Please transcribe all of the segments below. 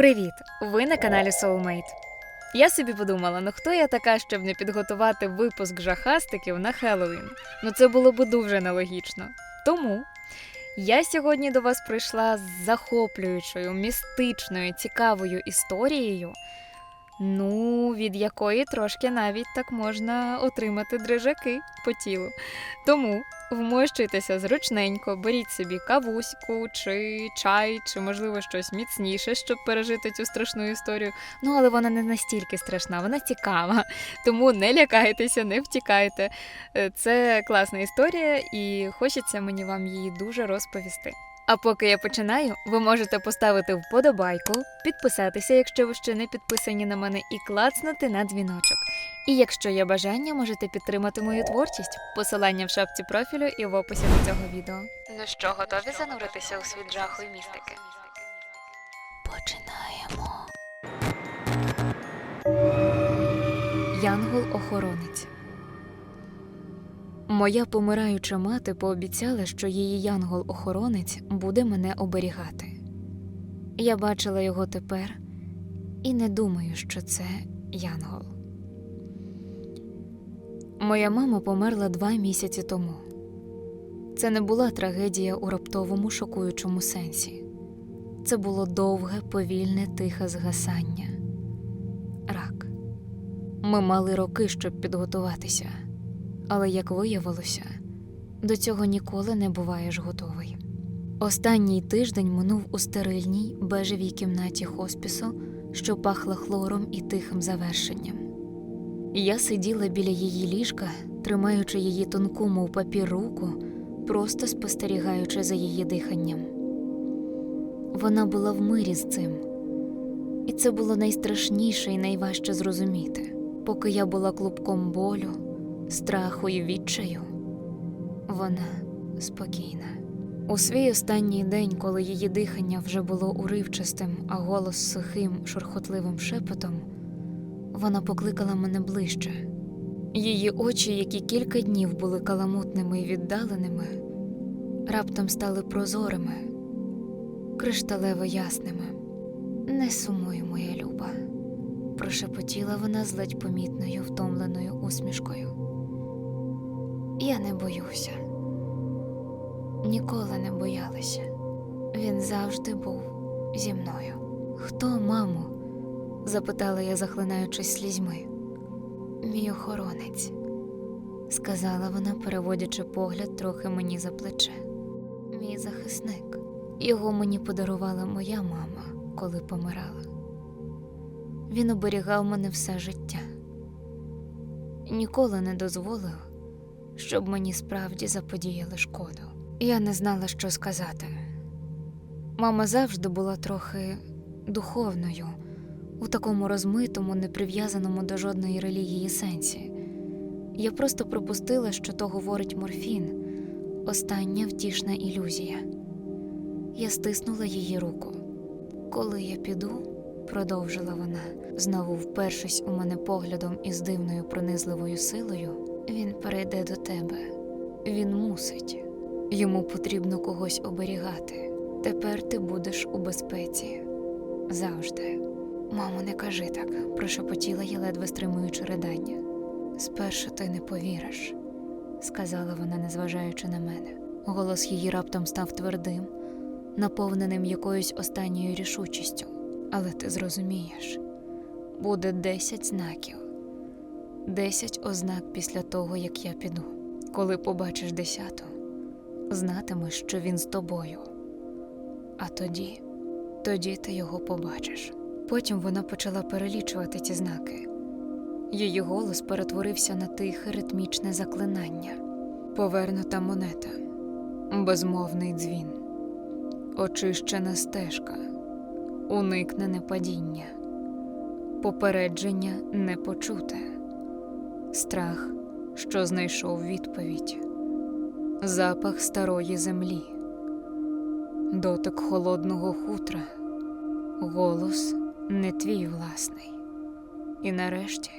Привіт! Ви на каналі Soulmate. Я собі подумала, ну хто я така, щоб не підготувати випуск жахастиків на Хеллоуін? Ну це було б дуже нелогічно. Тому я сьогодні до вас прийшла з захоплюючою, містичною, цікавою історією, ну, від якої трошки навіть так можна отримати дрижаки по тілу. Тому вмощуйтеся зручненько, беріть собі кавуську, чи чай, чи можливо щось міцніше, щоб пережити цю страшну історію. Ну, але вона не настільки страшна, вона цікава. Тому не лякайтеся, не втікайте. Е, Це класна історія, і хочеться мені вам її дуже розповісти. А поки я починаю, ви можете поставити вподобайку, підписатися, якщо ви ще не підписані на мене, і клацнути на дзвіночок. І якщо є бажання, можете підтримати мою творчість. Посилання в шапці профілю і в описі до цього відео. Ну що, готові зануритися у світ жаху і містики? Починаємо. Янгол-охоронець. Моя помираюча мати пообіцяла, що її янгол-охоронець буде мене оберігати. Я бачила його тепер і не думаю, що це янгол. Моя мама померла два місяці тому. Це не була трагедія у раптовому шокуючому сенсі. Це було довге, повільне, тихе згасання. Рак. Ми мали роки, щоб підготуватися, але, як виявилося, до цього ніколи не буваєш готовий. Останній тиждень минув у стерильній бежевій кімнаті хоспісу, що пахла хлором і тихим завершенням. Я сиділа біля її ліжка, тримаючи її тонку, мов папір руку, просто спостерігаючи за її диханням. Вона була в мирі з цим, і це було найстрашніше і найважче зрозуміти, поки я була клубком болю, страху і відчаю. Вона спокійна. У свій останній день, коли її дихання вже було уривчастим, а голос сухим, шурхотливим шепотом, вона покликала мене ближче. Її очі, які кілька днів були каламутними і віддаленими, раптом стали прозорими, кришталево ясними. Не сумуй, моя люба, прошепотіла вона з ледь помітною, втомленою усмішкою. Я не боюся. Ніколи не боялася. Він завжди був зі мною. Хто, мамо? запитала я, захлинаючись слізьми. Мій охоронець, сказала вона, переводячи погляд трохи мені за плече. Мій захисник. Його мені подарувала моя мама, коли помирала. Він оберігав мене все життя. Ніколи не дозволив, щоб мені справді заподіяли шкоду. Я не знала, що сказати. Мама завжди була трохи духовною, у такому розмитому, неприв'язаному до жодної релігії сенсі. Я просто припустила, що то говорить морфін, остання втішна ілюзія. Я стиснула її руку. Коли я піду, продовжила вона, знову впершись у мене поглядом із дивною пронизливою силою, він перейде до тебе. Він мусить. Йому потрібно когось оберігати. Тепер ти будеш у безпеці. Завжди. Мамо, не кажи так, прошепотіла я, ледве стримуючи ридання. Спершу ти не повіриш, сказала вона, незважаючи на мене. Голос її раптом став твердим, наповненим якоюсь останньою рішучістю. Але ти зрозумієш, буде десять знаків, десять ознак після того, як я піду. Коли побачиш десяту, знатимеш, що він з тобою. А тоді, тоді ти його побачиш. Потім вона почала перелічувати ці знаки. Її голос перетворився на тихе ритмічне заклинання, повернута монета, безмовний дзвін, очищена стежка, уникнене падіння, попередження непочуте, страх, що знайшов відповідь, запах старої землі, дотик холодного хутра, голос не твій власний. І нарешті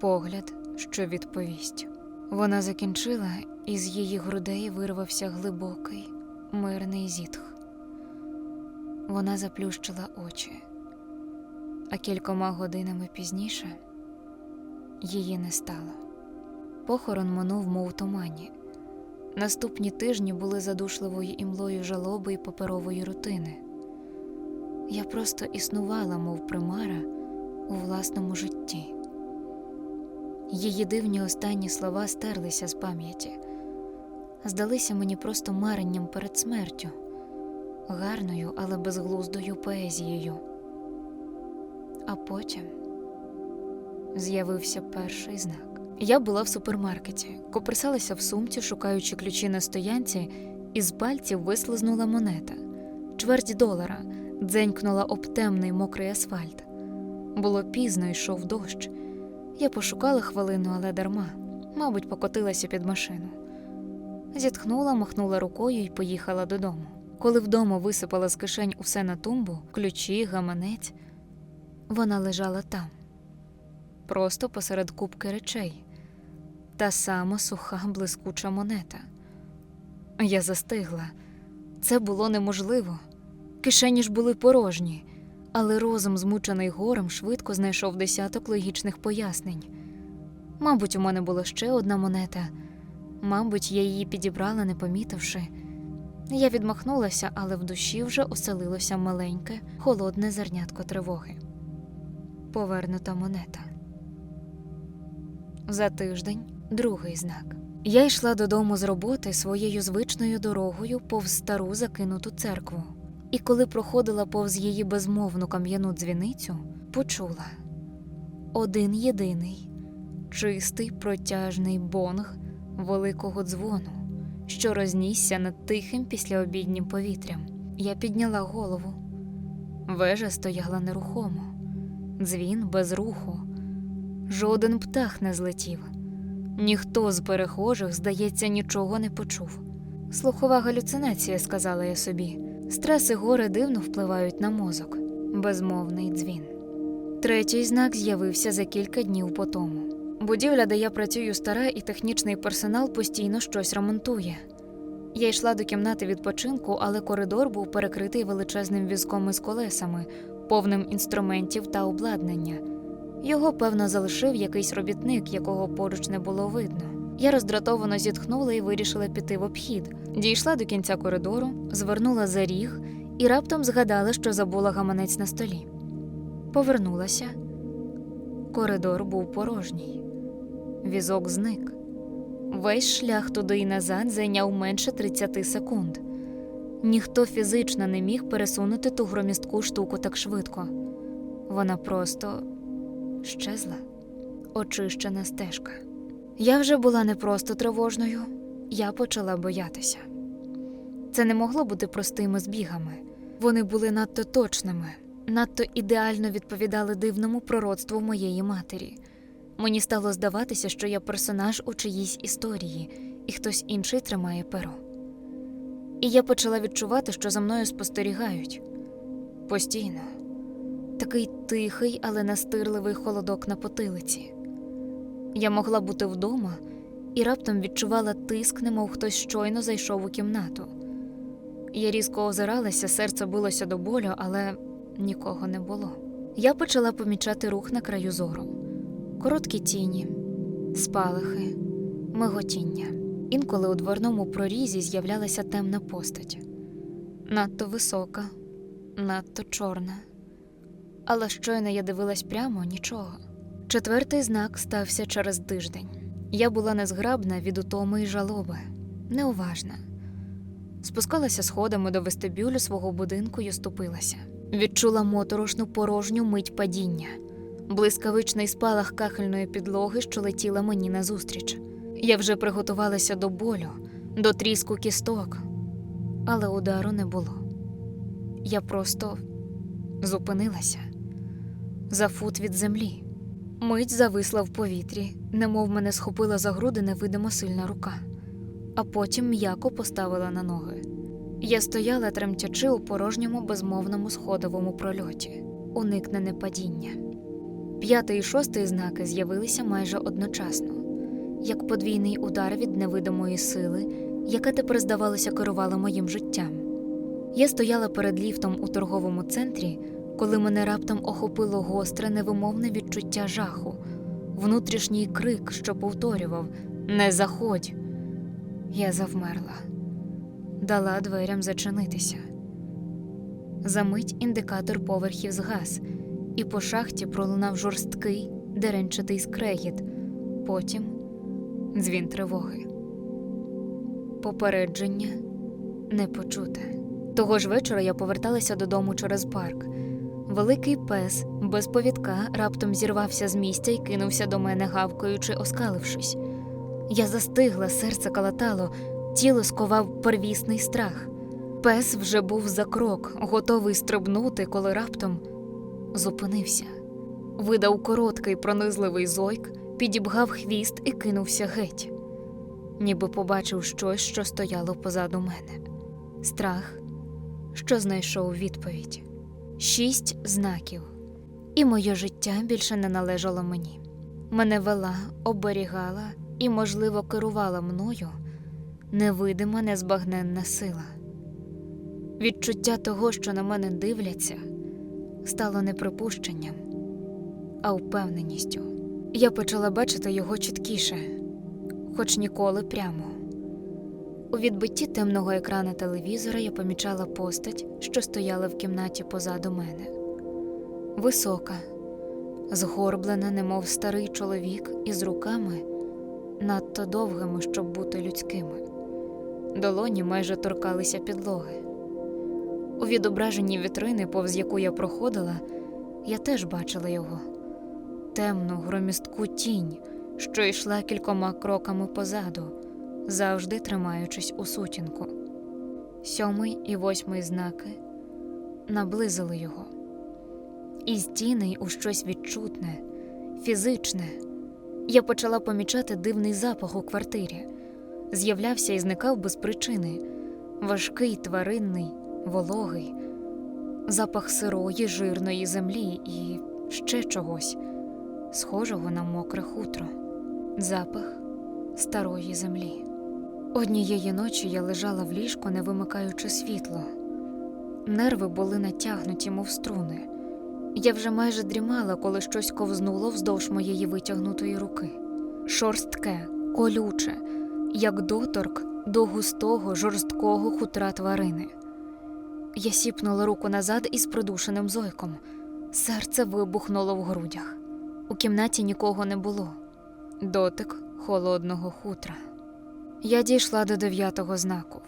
погляд, що відповість. Вона закінчила, і з її грудей вирвався глибокий, мирний зітх. вона заплющила очі, а кількома годинами пізніше її не стало. Похорон минув, мов у тумані. Наступні тижні були задушливою імлою жалоби і паперової рутини. Я просто існувала, мов примара, у власному житті. Її дивні останні слова стерлися з пам'яті, здалися мені просто маренням перед смертю, гарною, але безглуздою поезією. А потім з'явився перший знак. Я була в супермаркеті, коперсалася в сумці, шукаючи ключі на стоянці, і з пальців вислизнула монета. Чверть долара дзенькнула об темний мокрий асфальт. Було пізно, йшов дощ. Я пошукала хвилину, але дарма, мабуть, покотилася під машину. Зітхнула, махнула рукою і поїхала додому. Коли вдома висипала з кишень усе на тумбу, ключі, гаманець, вона лежала там, просто посеред купки речей, та сама суха блискуча монета. Я застигла. Це було неможливо. Кишені ж були порожні, але розум, змучений горем, швидко знайшов десяток логічних пояснень. Мабуть, у мене була ще одна монета, мабуть, я її підібрала, не помітивши. Я відмахнулася, але в душі вже оселилося маленьке, холодне зернятко тривоги. Повернута монета. За тиждень другий знак. Я йшла додому з роботи своєю звичною дорогою повз стару закинуту церкву, і коли проходила повз її безмовну кам'яну дзвіницю, почула один єдиний, чистий протяжний бонг великого дзвону, що рознісся над тихим післяобіднім повітрям. Я підняла голову. Вежа стояла нерухомо, дзвін без руху. Жоден птах не злетів. Ніхто з перехожих, здається, нічого не почув. Слухова галюцинація, сказала я собі. Стрес і горе дивно впливають на мозок. Безмовний дзвін. Третій знак з'явився за кілька днів по тому. Будівля, де я працюю, стара, і технічний персонал постійно щось ремонтує. Я йшла до кімнати відпочинку, але коридор був перекритий величезним візком із колесами, повним інструментів та обладнання. Його, певно, залишив якийсь робітник, якого поруч не було видно. Я роздратовано зітхнула і вирішила піти в обхід. Дійшла до кінця коридору, звернула за ріг і раптом згадала, що забула гаманець на столі. Повернулася. Коридор був порожній. Візок зник. Весь шлях туди і назад зайняв менше 30 секунд. Ніхто фізично не міг пересунути ту громістку штуку так швидко. Вона просто щезла, очищена стежка. Я вже була не просто тривожною, я почала боятися. Це не могло бути простими збігами. Вони були надто точними, надто ідеально відповідали дивному пророцтву моєї матері. Мені стало здаватися, що я персонаж у чиїсь історії, і хтось інший тримає перо. І я почала відчувати, що за мною спостерігають постійно такий тихий, але настирливий холодок на потилиці. Я могла бути вдома і раптом відчувала тиск, немов хтось щойно зайшов у кімнату. Я різко озиралася, серце билося до болю, але нікого не було. Я почала помічати рух на краю зору, короткі тіні, спалахи, миготіння. Інколи у дверному прорізі з'являлася темна постать, надто висока, надто чорна. Але щойно я дивилась прямо нічого. Четвертий знак стався через тиждень. Я була незграбна від утоми й жалоби, неуважна. Спускалася сходами до вестибюлю свого будинку й оступилася. Відчула моторошну порожню мить падіння, блискавичний спалах кахельної підлоги, що летіла мені назустріч. Я вже приготувалася до болю, до тріску кісток, але удару не було. Я просто зупинилася за фут від землі. Мить зависла в повітрі, немов мене схопила за груди невидимо сильна рука, а потім м'яко поставила на ноги. Я стояла, тремтячи у порожньому безмовному сходовому прольоті, уникнене падіння. П'ятий і шостий знаки з'явилися майже одночасно, як подвійний удар від невидимої сили, яка тепер, здавалося, керувала моїм життям. Я стояла перед ліфтом у торговому центрі, коли мене раптом охопило гостре невимовне відчуття жаху, внутрішній крик, що повторював Не заходь. Я завмерла, дала дверям зачинитися. Замить індикатор поверхів згас, і по шахті пролунав жорсткий, деренчатий скрегіт, потім дзвін тривоги. Попередження не почуте. Того ж вечора я поверталася додому через парк. Великий пес без повідка раптом зірвався з місця і кинувся до мене, гавкаючи, оскалившись. Я застигла, серце калатало, тіло сковав первісний страх. Пес вже був за крок, готовий стрибнути, коли раптом зупинився. Видав короткий пронизливий зойк, підібгав хвіст і кинувся геть, ніби побачив щось, що стояло позаду мене. Страх, що знайшов відповідь. Шість знаків. І моє життя більше не належало мені. Мене вела, оберігала і, можливо, керувала мною невидима, незбагненна сила. Відчуття того, що на мене дивляться, стало не припущенням, а впевненістю. Я почала бачити його чіткіше, хоч ніколи прямо. У відбитті темного екрана телевізора я помічала постать, що стояла в кімнаті позаду мене. Висока, згорблена, немов старий чоловік, із руками надто довгими, щоб бути людськими. Долоні майже торкалися підлоги. У відображенні вітрини, повз яку я проходила, я теж бачила його темну, громістку тінь, що йшла кількома кроками позаду, завжди тримаючись у сутінку. Сьомий і восьмий знаки наблизили його. Із тіней у щось відчутне, фізичне. Я почала помічати дивний запах у квартирі. З'являвся і зникав без причини, важкий, тваринний, вологий, запах сирої, жирної землі і ще чогось, схожого на мокре хутро, запах старої землі. Однієї ночі я лежала в ліжку, не вимикаючи світло. Нерви були натягнуті, мов струни. Я вже майже дрімала, коли щось ковзнуло вздовж моєї витягнутої руки. Шорстке, колюче, як доторк до густого, жорсткого хутра тварини. Я сіпнула руку назад із придушеним зойком. Серце вибухнуло в грудях. У кімнаті нікого не було. Дотик холодного хутра. Я дійшла до дев'ятого знаку.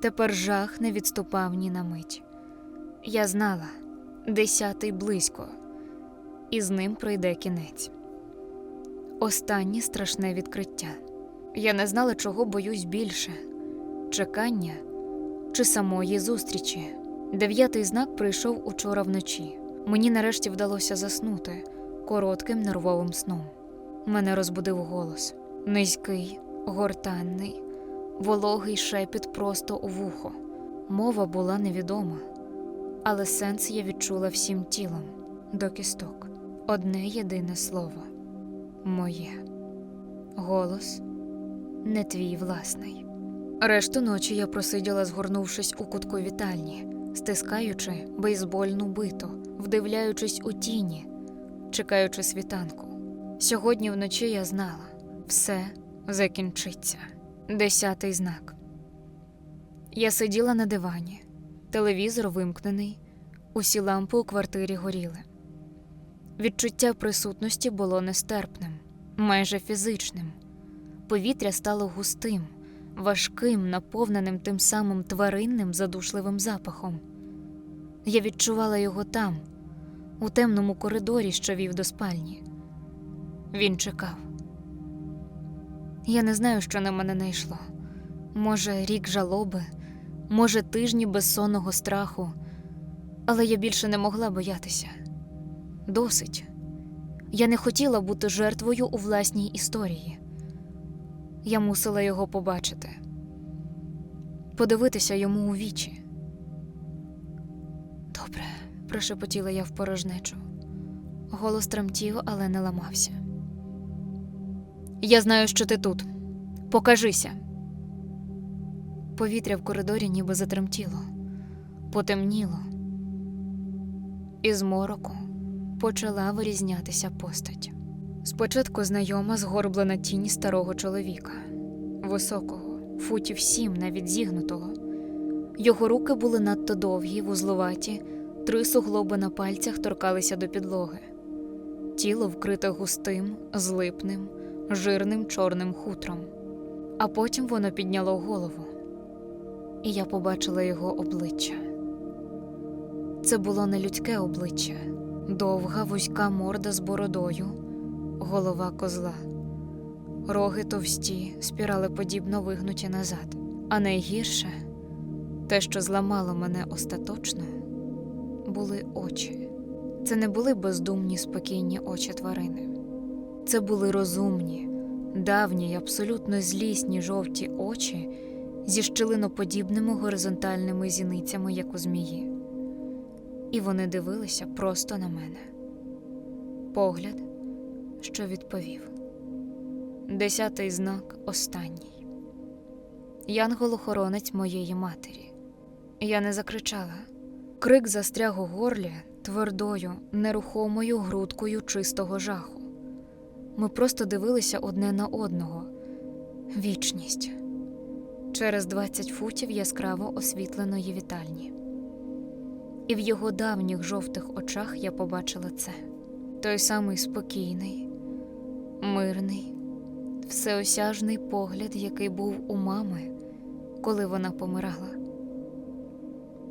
Тепер жах не відступав ні на мить. Я знала десятий близько, і з ним прийде кінець. Останнє страшне відкриття. Я не знала, чого боюсь більше чекання чи самої зустрічі. Дев'ятий знак прийшов учора вночі. Мені нарешті вдалося заснути коротким нервовим сном. Мене розбудив голос низький, гортанний, вологий шепіт просто у вухо. Мова була невідома, але сенс я відчула всім тілом до кісток. Одне єдине слово моє голос не твій власний. Решту ночі я просиділа, згорнувшись у кутку вітальні, стискаючи бейсбольну биту, вдивляючись у тіні, чекаючи світанку. Сьогодні вночі я знала все закінчиться. Десятий знак. Я сиділа на дивані, телевізор вимкнений, усі лампи у квартирі горіли. Відчуття присутності було нестерпним, майже фізичним. Повітря стало густим, важким, наповненим тим самим тваринним задушливим запахом. Я відчувала його там, у темному коридорі, що вів до спальні. Він чекав. Я не знаю, що на мене найшло. Може, рік жалоби, може, тижні безсонного страху, але я більше не могла боятися. Досить. Я не хотіла бути жертвою у власній історії. Я мусила його побачити, подивитися йому у вічі. Добре, прошепотіла я в порожнечу. Голос тремтів, але не ламався. Я знаю, що ти тут. Покажися. Повітря в коридорі ніби затремтіло. Потемніло. Із мороку почала вирізнятися постать. Спочатку знайома згорблена тінь старого чоловіка, високого, футів сім, навіть зігнутого. Його руки були надто довгі, вузлуваті, три суглоби на пальцях торкалися до підлоги. Тіло вкрите густим, злипним, жирним чорним хутром. А потім воно підняло голову, і я побачила його обличчя. Це було не людське обличчя, довга вузька морда з бородою, голова козла, роги товсті, спіралеподібно вигнуті назад. А найгірше, те, що зламало мене остаточно, були очі. Це не були бездумні спокійні очі тварини. Це були розумні, давні й абсолютно злісні жовті очі зі щілиноподібними горизонтальними зіницями, як у змії. І вони дивилися просто на мене. Погляд, що відповів. Десятий знак останній. Янгол-охоронець моєї матері. Я не закричала. Крик застряг у горлі твердою, нерухомою грудкою чистого жаху. Ми просто дивилися одне на одного. Вічність. Через 20 футів яскраво освітленої вітальні. І в його давніх жовтих очах я побачила це той самий спокійний, мирний, всеосяжний погляд, який був у мами, коли вона помирала.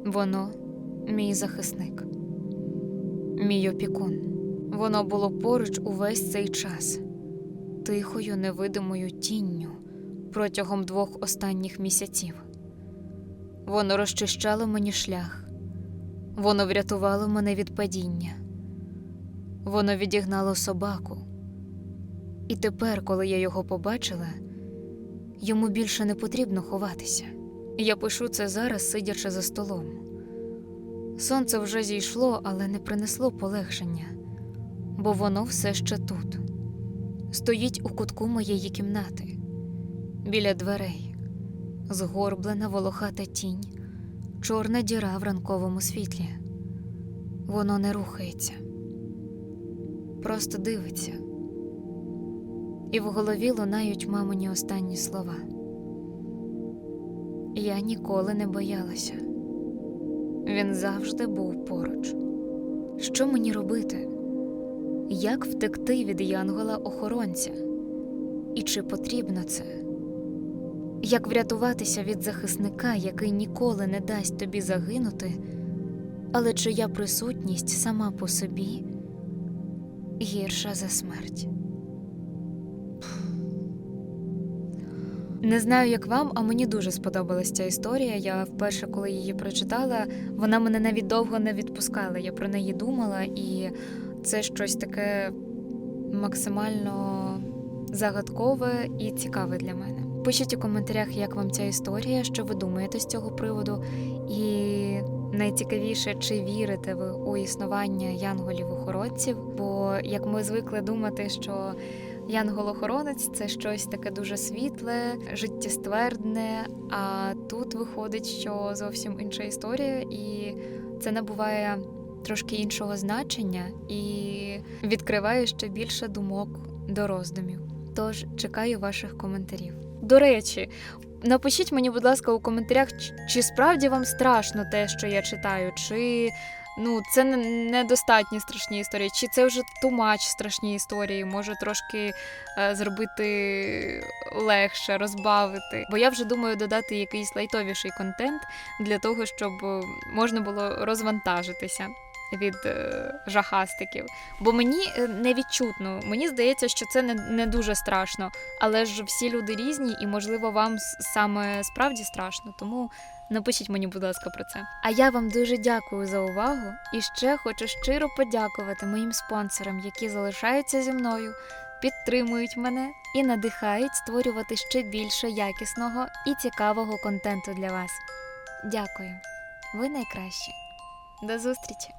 Воно мій захисник, мій опікун. Воно було поруч увесь цей час, тихою невидимою тінню протягом двох останніх місяців. Воно розчищало мені шлях, воно врятувало мене від падіння, воно відігнало собаку. І тепер, коли я його побачила, йому більше не потрібно ховатися. Я пишу це зараз, сидячи за столом. Сонце вже зійшло, але не принесло полегшення, бо воно все ще тут, стоїть у кутку моєї кімнати, біля дверей, згорблена волохата тінь, чорна діра в ранковому світлі. Воно не рухається, просто дивиться. І в голові лунають мамині останні слова. Я ніколи не боялася. Він завжди був поруч. Що мені робити? Як втекти від янгола-охоронця? І чи потрібно це? Як врятуватися від захисника, який ніколи не дасть тобі загинути, але чия присутність сама по собі гірша за смерть? Не знаю, як вам, а мені дуже сподобалась ця історія. Я вперше, коли її прочитала, вона мене навіть довго не відпускала. Я про неї думала, і це щось таке максимально загадкове і цікаве для мене. Пишіть у коментарях, як вам ця історія, що ви думаєте з цього приводу, і найцікавіше, чи вірите ви у існування янголів-охоронців, бо як ми звикли думати, що Янгол-охоронець це щось таке дуже світле, життєствердне. А тут виходить, що зовсім інша історія, і це набуває трошки іншого значення і відкриває ще більше думок до роздумів. Тож чекаю ваших коментарів. До речі, напишіть мені, будь ласка, у коментарях, чи- справді вам страшно те, що я читаю, чи ну це не- недостатні страшні історії, чи це вже тумач страшні історії, може трошки е, зробити легше, розбавити. Бо я вже думаю додати якийсь лайтовіший контент для того, щоб е, можна було розвантажитися. Від е, жахастиків, бо мені е, не відчутно. Мені здається, що це не, не дуже страшно, але ж всі люди різні, і можливо вам саме справді страшно. Тому напишіть мені, будь ласка, про це. А я вам дуже дякую за увагу і ще хочу щиро подякувати моїм спонсорам, які залишаються зі мною, підтримують мене і надихають створювати ще більше якісного і цікавого контенту для вас. Дякую, ви найкращі. До зустрічі!